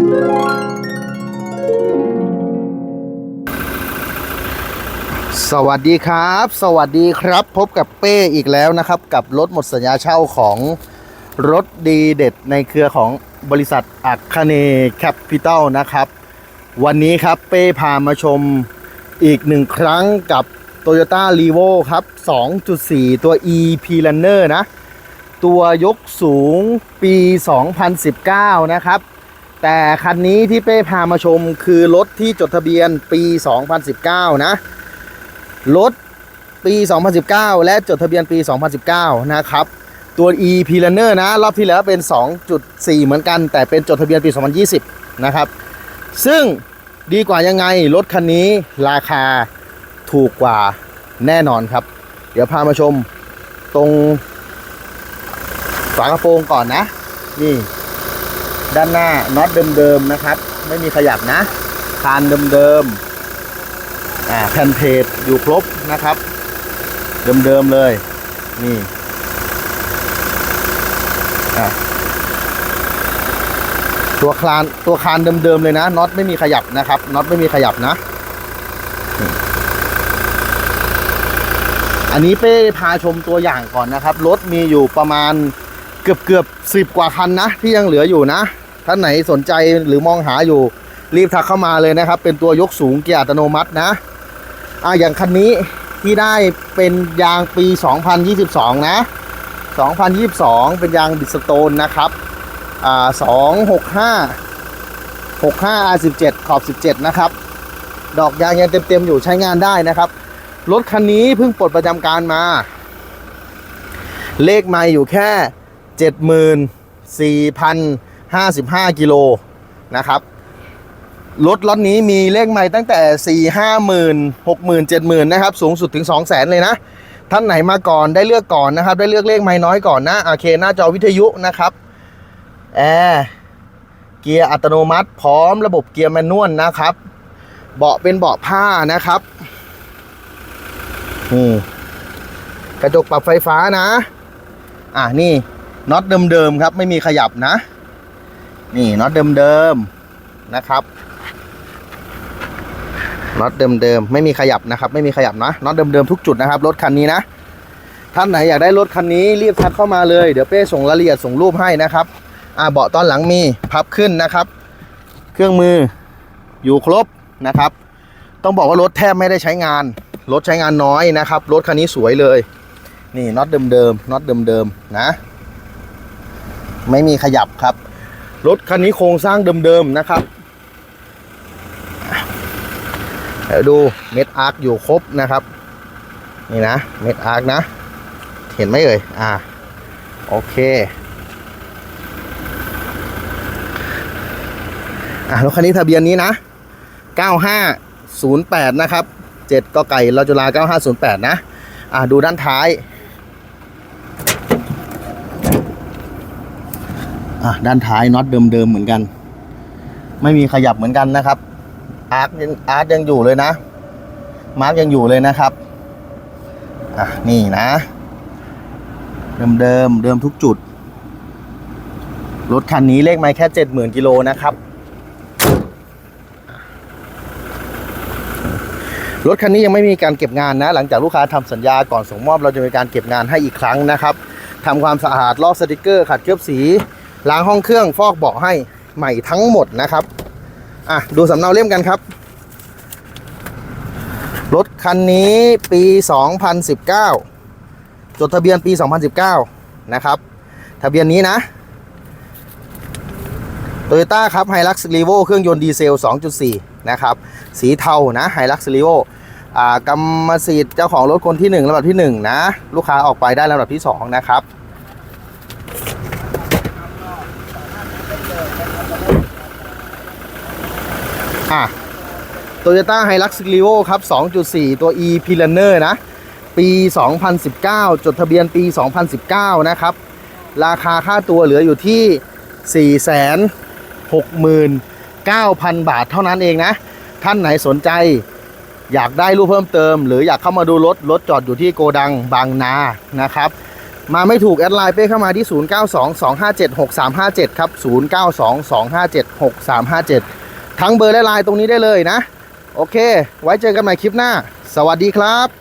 สวัสดีครับ สวัสดีครับ พบกับเป้อีกแล้วนะครับ กับรถหมดสัญญาเช่าของรถดีเด็ดในเครือของบริษัทอัคเนแคปิตอลนะครับ วันนี้ครับเป้พามาชมอีกหนึ่งครั้งกับ Toyota r e v o ครับ 2.4 ตัว e p l a n n e r นะ ตัวยกสูงปี 2019 นะครับ แต่คันนี้ที่เป้พามาชมคือรถที่จดทะเบียนปี 2019 นะ รถปี 2019 และจดทะเบียนปี 2019 นะครับ ตัว e p l a n e r นะ รอบที่แล้วเป็น 2.4 เหมือนกัน แต่เป็นจดทะเบียนปี 2020 นะครับ ซึ่งดีกว่ายังไง รถคันนี้ราคาถูกกว่าแน่นอนครับ เดี๋ยวพามาชมตรงฝากระโปรงก่อนนะ นี่ ด้านหน้าน็อตเดิมๆนะครับ ไม่มีขยับนะคานเดิมๆอ่าแผ่นเพจอยู่ครบนะครับ เดิมๆเลยนี่อะตัวคลานตัวคานเดิมๆเลยนะน็อตไม่มีขยับนะครับน็อตไม่มีขยับนะ อันนี้เป้พาชมตัวอย่างก่อนนะครับรถมีอยู่ประมาณเกือบเกือบสิบกว่าคันนะ ที่ยังเหลืออยู่นะ ท่านไหนสนใจหรือมองหาอยู่ รีบทักเข้ามาเลยนะครับ เป็นตัวยกสูงเกียร์อัตโนมัตินะอ่าอย่างคันนี้ที่ได้เป็นยางปี 2022 นะ 2022 เป็นยางบิสโตนนะครับอ่า265 65 R17 ขอบ 17 นะครับ ดอกยางยังเต็ม ๆ อยู่ใช้งานได้นะครับ รถคันนี้เพิ่งปลดประจำการมา เลขไม่อยู่แค่ 55 กิโลนะครับรถล็อตนี้มีเลขใหม่ตั้งแต่ 4 5 0 0 0 6 0 0 0 7 0 0 0นะครับสูงสุดถึง 2 0 0 0 0 0เลยนะ ท่านไหนมาก่อนได้เลือกก่อนนะครับ ได้เลือกเลขไม่น้อยก่อนนะโอเคหน้าจอวิทยุนะครับแอร์เกียร์อัตโนมัติ พร้อมระบบเกียร์แมนนวลนะครับ เบาะเป็นเบาะผ้านะครับอืมกระจกปรับไฟฟ้านะ อะนี่น็อตเดิมๆครับ ไม่มีขยับนะ นี่น็อตเดิมๆนะครับน็อตเดิมๆไม่มีขยับนะครับ ไม่มีขยับนะน็อตเดิมๆทุกจุดนะครับรถคันนี้นะ ท่านไหนอยากได้รถคันนี้รีบทักเข้ามาเลยเดี๋ยวเป้ส่งรายละเอียดส่งรูปให้นะครับอ่าเบาะตอนหลังมีพับขึ้นนะครับ เครื่องมืออยู่ครบนะครับ ต้องบอกว่ารถแทบไม่ได้ใช้งาน รถใช้งานน้อยนะครับ รถคันนี้สวยเลย นี่น็อตเดิมๆน็อตเดิมๆนะ ไม่มีขยับครับ รถคันนี้โครงสร้างเดิมๆนะครับเดี๋ยวดูเม็ดอาร์คอยู่ครบนะครับ นี่นะเม็ดอาร์คนะ เห็นไหมเอ่ยอ่าโอเคอะรถคันนี้ทะเบียนนี้นะ 9508 นะครับ 7กไก่เราจุฬา9508 นะ อะดูด้านท้าย อะด้านท้ายน็อตเดิมๆเหมือนกัน ไม่มีขยับเหมือนกันนะครับ อาร์คยังอาร์คยังอยู่เลยนะ มาร์กยังอยู่เลยนะครับอะนี่นะ เดิมเดิมเดิมทุกจุด รถคันนี้เลขไม่แค่เจ็ดหมื่นกิโลนะครับ รถคันนี้ยังไม่มีการเก็บงานนะ หลังจากลูกค้าทำสัญญาก่อนส่งมอบเราจะมีการเก็บงานให้อีกครั้งนะครับทำความสะอาดลอกสติกเกอร์ขัดเคลือบสี ล้างห้องเครื่องฟอกเบาะให้ใหม่ทั้งหมดนะครับอะดูสำเนาเล่มกันครับ รถคันนี้ปี 2019 จดทะเบียนปี 2019 นะครับ ทะเบียนนี้นะโตโยต้าครับไฮลักซ์รีโวเครื่องยนต์ดีเซล 2.4 นะครับ สีเทานะไฮลักซ์รีโวอ่ากรรมสิทธิ์เจ้าของรถคนที่ 1ลำดับที่ 1 นะ ลูกค้าออกไปได้ลำดับที่ 2 นะครับ อะ Toyota Hilux r e v o ครับ 2.4 ตัว e p l a n e r นะ ปี 2019 จดทะเบียนปี 2019 นะครับ ราคาค่าตัวเหลืออยู่ที่ 469,000 บาทเท่านั้นเองนะ ท่านไหนสนใจอยากได้รูปเพิ่มเติม หรืออยากเข้ามาดูรถ รถจอดอยู่ที่โกดังบางนานะครับ มาไม่ถูก แอดไลน์เป้เข้ามาที่ 0922576357 ครับ 0922576357 ทั้งเบอร์และไลน์ตรงนี้ได้เลยนะ โอเค ไว้เจอกันใหม่คลิปหน้า สวัสดีครับ